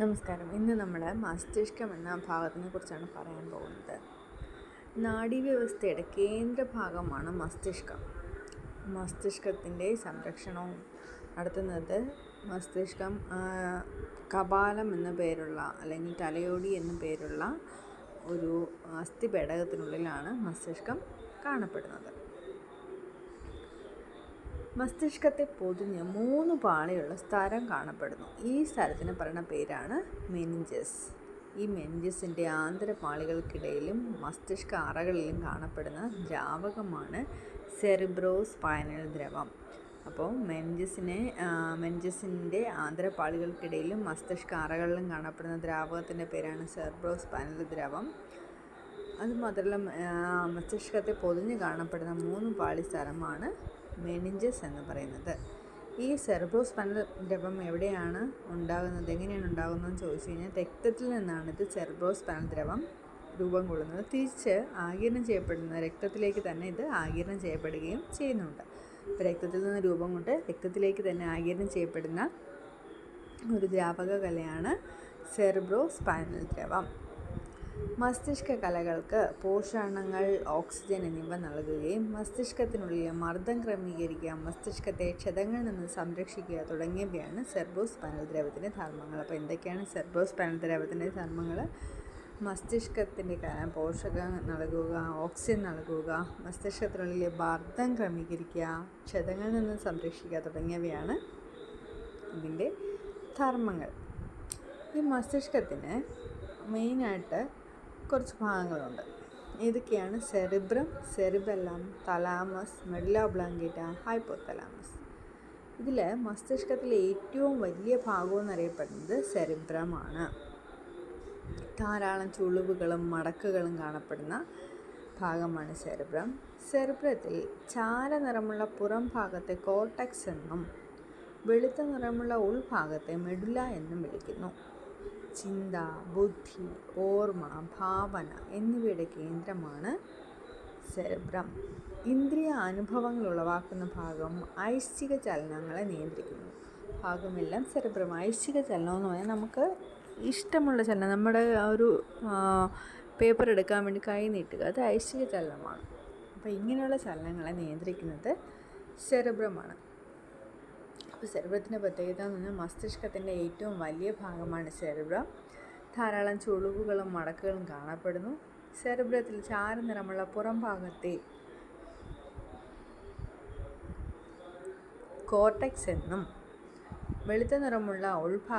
നമസ്കാരം. ഇന്ന് നമ്മൾ മസ്തിഷ്കം എന്ന ഭാഗത്തിനെ കുറിച്ചാണ് പറയാൻ പോകുന്നത്. നാഡീവ്യവസ്ഥയുടെ കേന്ദ്ര ഭാഗമാണ് മസ്തിഷ്കം. മസ്തിഷ്കത്തിന്റെ സംരക്ഷണവും നടത്തുന്നത് മസ്തിഷ്കം കപാലം എന്ന പേരുള്ള അല്ലെങ്കിൽ തലയോടി എന്ന പേരുള്ള ഒരു അസ്ഥിപേടകത്തിനുള്ളിലാണ് മസ്തിഷ്കം കാണപ്പെടുന്നത്. മസ്തിഷ്കത്തെ പൊതിഞ്ഞ് മൂന്ന് പാളിയുള്ള സ്ഥലം കാണപ്പെടുന്നു. ഈ സ്ഥലത്തിന് പറയുന്ന പേരാണ് മെനിഞ്ചസ്. ഈ മെനിഞ്ചസിന്റെ ആന്തരപാളികൾക്കിടയിലും മസ്തിഷ്ക അറകളിലും കാണപ്പെടുന്ന ദ്രാവകമാണ് സെറിബ്രോ സ്പൈനൽ ദ്രവം. അപ്പോൾ മെനിഞ്ചസിനെ മെനിഞ്ചസിന്റെ ആന്തരപാളികൾക്കിടയിലും മസ്തിഷ്ക അറകളിലും കാണപ്പെടുന്ന ദ്രാവകത്തിന്റെ പേരാണ് സെർബ്രോ സ്പൈനൽ ദ്രവം. അതുമാത്രമല്ല മസ്തിഷ്കത്തെ പൊതിഞ്ഞ് കാണപ്പെടുന്ന മൂന്ന് പാളി സ്ഥലമാണ് മെനിഞ്ചസ് എന്ന് പറയുന്നത്. ഈ സെർബ്രോസ്പൈനൽ ദ്രവം എവിടെയാണ് ഉണ്ടാകുന്നത്? എങ്ങനെയാണ് ഉണ്ടാകുന്നതെന്ന് ചോദിച്ചു കഴിഞ്ഞാൽ രക്തത്തിൽ നിന്നാണ് ഇത് സെർബ്രോസ്പൈനൽ ദ്രവം രൂപം കൊള്ളുന്നത്. തിരിച്ച് ആകിരണം ചെയ്യപ്പെടുന്ന രക്തത്തിലേക്ക് തന്നെ ഇത് ആകിരണം ചെയ്യപ്പെടുകയും ചെയ്യുന്നുണ്ട്. രക്തത്തിൽ നിന്ന് രൂപം കൊണ്ട് രക്തത്തിലേക്ക് തന്നെ ആകിരണം ചെയ്യപ്പെടുന്ന ഒരു ദ്രാവക കലയാണ് സെർബ്രോ സ്പൈനൽ ദ്രവം മസ്തിഷ്ക കലകൾക്ക് പോഷണങ്ങൾ ഓക്സിജൻ എന്നിവ നൽകുകയും മസ്തിഷ്കത്തിനുള്ളിലെ മർദ്ദം ക്രമീകരിക്കുക മസ്തിഷ്കത്തെ ക്ഷതങ്ങളിൽ നിന്ന് സംരക്ഷിക്കുക തുടങ്ങിയവയാണ് സെർബോസ്പൈനൽ ദ്രവത്തിന്റെ ധർമ്മങ്ങൾ. അപ്പോൾ എന്തൊക്കെയാണ് സെർബോസ്പൈനൽ ദ്രവത്തിന്റെ ധർമ്മങ്ങൾ? മസ്തിഷ്കത്തിന്റെ കാരണം പോഷകം നൽകുക ഓക്സിജൻ നൽകുക മസ്തിഷ്കത്തിനുള്ളിലെ മർദ്ദം ക്രമീകരിക്കുക ക്ഷതങ്ങളിൽ നിന്ന് സംരക്ഷിക്കുക തുടങ്ങിയവയാണ് ഇതിന്റെ ധർമ്മങ്ങൾ. ഈ മസ്തിഷ്കത്തിന് മെയിനായിട്ട് കുറച്ച് ഭാഗങ്ങളുണ്ട്. ഏതൊക്കെയാണ് cerebrum cerebellum thalamus medulla oblongata hypothalamus ഇതിൽ മസ്തിഷ്കത്തിലെ ഏറ്റവും വലിയ ഭാഗം എന്നറിയപ്പെടുന്നത് സെറിബ്രമാണ്. ധാരാളം ചുളിവുകളും മടക്കുകളും കാണപ്പെടുന്ന ഭാഗമാണ് സെറിബ്രം. സെറിബ്രത്തിൽ ചാര നിറമുള്ള പുറം ഭാഗത്തെ കോർട്ടക്സ് എന്നും വെളുത്ത നിറമുള്ള ഉൾഭാഗത്തെ മെഡുല എന്നും വിളിക്കുന്നു. ചിന്ത ബുദ്ധി ഓർമ്മ ഭാവന എന്നിവയുടെ കേന്ദ്രമാണ് സെറിബ്രം ഇന്ദ്രിയ അനുഭവങ്ങൾ ഉളവാക്കുന്ന ഭാഗം ഐശ്ചിക ചലനങ്ങളെ നിയന്ത്രിക്കുന്നു. ഭാഗമെല്ലാം സെറിബ്രം ഐശ്ചിക ചലനം എന്ന് പറഞ്ഞാൽ നമുക്ക് ഇഷ്ടമുള്ള ചലനം. നമ്മുടെ ഒരു പേപ്പർ എടുക്കാൻ വേണ്ടി കൈ നീട്ടുക അത് ഐശ്ചിക ചലനമാണ്. അപ്പോൾ ഇങ്ങനെയുള്ള ചലനങ്ങളെ നിയന്ത്രിക്കുന്നത് സെറിബ്രമാണ് അപ്പോൾ സെറിബ്രത്തിന്റെ പ്രത്യേകത എന്ന് പറഞ്ഞാൽ മസ്തിഷ്കത്തിന്റെ ഏറ്റവും വലിയ ഭാഗമാണ് സെറിബ്രം ധാരാളം ചുളിവുകളും മടക്കുകളും കാണപ്പെടുന്നു. സെറിബ്രത്തിൽ ചാരനിറമുള്ള പുറം ഭാഗത്തെ കോർട്ടക്സ് എന്നും വെളുത്ത നിറമുള്ള ഉൾഭാഗം